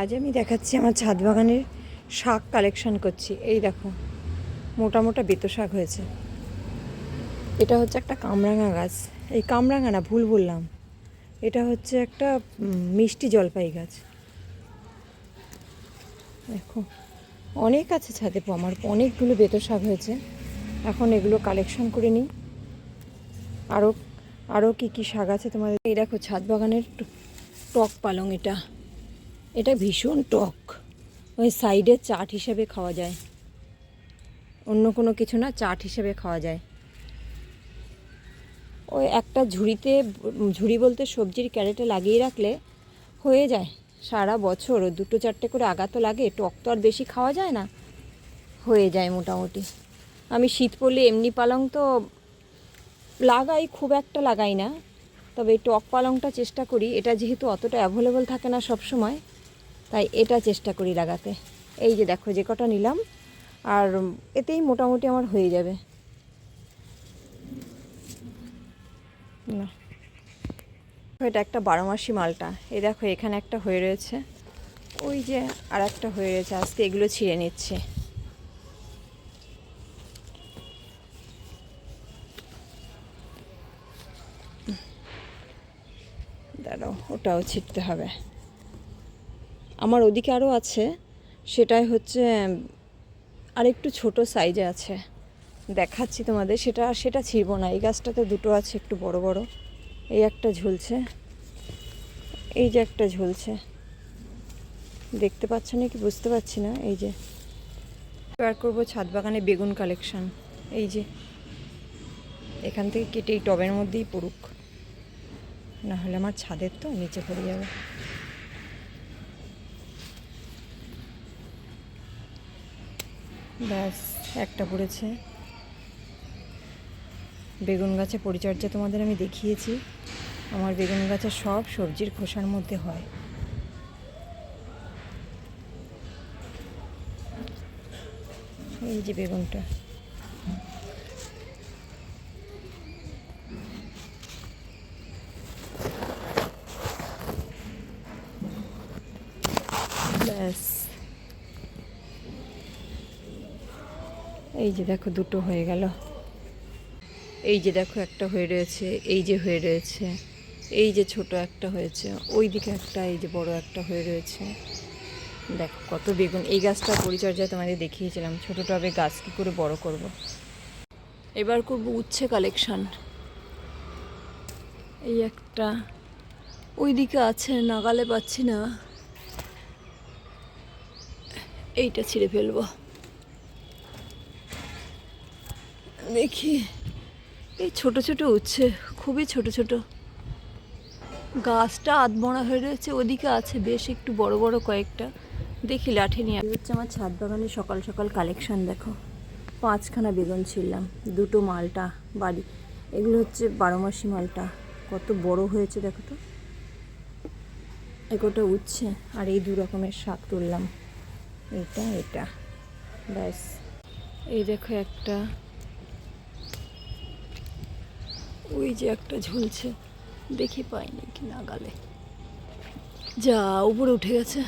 আজ আমি দেখাচ্ছি আমার ছাদ বাগানের শাক কালেকশন করছি। এই দেখো, মোটা মোটা বেতো শাক হয়েছে। এটা হচ্ছে একটা কামরাঙা গাছ। এই কামরাঙা না, ভুল বললাম। এটা হচ্ছে একটা মিষ্টি জলপাই গাছ। দেখো, অনেক আছে ছাদে আমার অনেকগুলো বেতো শাক হয়েছে। এখন এগুলো কালেকশন করে নিই। আরও আরও কী কী শাক আছে তোমাদের? এই দেখো, ছাদ বাগানের টক পালং এটা। এটা ভীষণ টক। ওই সাইডে চাট হিসেবে খাওয়া যায়। অন্য কোনো কিছু না, চাট হিসেবে খাওয়া যায়। ওই একটা ঝুড়িতে, ঝুড়ি বলতে সবজির ক্যারেটে লাগিয়ে রাখলে হয়ে যায়। সারা বছর দুটো চারটে করে আগা তো লাগে, টক তো আর বেশি খাওয়া যায় না। হয়ে যায় মোটামুটি। আমি শীত পড়লে এমনি পালং তো লাগাই, খুব একটা লাগাই না। তবে টক পালংটা চেষ্টা করি। এটা যেহেতু অতটা অ্যাভেলেবল থাকে না সব সময় তাই এটা চেষ্টা করি লাগাতে। এই যে দেখো, যে কটা নিলাম, আর এতেই মোটামুটি আমার হয়ে যাবে। না। এটা একটা বারো মাসি মালটা। এই দেখো, এখানে একটা হয়ে রয়েছে। ওই যে আর একটা হয়ে রয়েছে, আজকে এগুলো ছিঁড়ে নিচ্ছে। ওটাও ছিটতে হবে। আমার ওদিকে আরও আছে। সেটাই হচ্ছে আর একটু ছোট সাইজে আছে। দেখাচ্ছি তোমাদের, সেটা সেটা ছিড়বো না। এই গাছটাতে দুটো আছে, একটু বড় বড়। এই একটা ঝুলছে। এই যে একটা ঝুলছে। দেখতে পাচ্ছ না কি বুঝতে পারছি না। এই যে। এবার করব ছাদ বাগানে বেগুন কালেকশান এই যে। এখান থেকে কেটে এই টবের মধ্যেই পড়ুক। না হলে আমার ছাদের তো নিচে পড়ে যাবে। ব্যাস, একটা পড়েছে। বেগুন গাছে পরিচর্যা তোমাদের আমি দেখিয়েছি। আমার বেগুন গাছে সব সবজির খোসার মধ্যে হয়। এই যে বেগুনটা। ব্যাস। এই যে দেখো দুটো হয়ে গেল। এই যে দেখো একটা হয়ে রয়েছে, এই যে হয়ে রয়েছে, এই যে ছোট একটা হয়েছে ওই দিকে একটা, এই যে বড় একটা হয়ে রয়েছে। দেখো কত বেগুন। এই গাছটা পরিচর্যা তোমাদের দেখিয়েছিলাম ছোটো টবে গাছ, কী করে বড় করব। এবার করব উচ্ছে কালেকশন। এই একটা ওই দিকে আছে, নাগালে পাচ্ছি না। এইটা ছিঁড়ে ফেলব। দেখি এই ছোট ছোট উচ্ছে খুবই ছোট ছোট। গাছটা আধমরা হয়ে রয়েছে ওদিকে আছে বেশ একটু বড় বড় কয়েকটা। দেখি লাঠি নিয়ে। হচ্ছে আমার ছাদ বাগানে সকাল সকাল কালেকশন দেখো। পাঁচখানা বেগুন ছিললাম দুটো মালটা বাড়ি। এগুলো হচ্ছে বারো মাসি মালটা। কত বড় হয়েছে দেখো তো। এগোটা উচ্ছে আর এই দু রকমের শাক তুললাম। এটা এটা। ব্যাস। এই দেখো একটা ওই যে একটা ঝুলছে দেখি পাইনি কি নাগালে যা উপরে উঠে গেছে।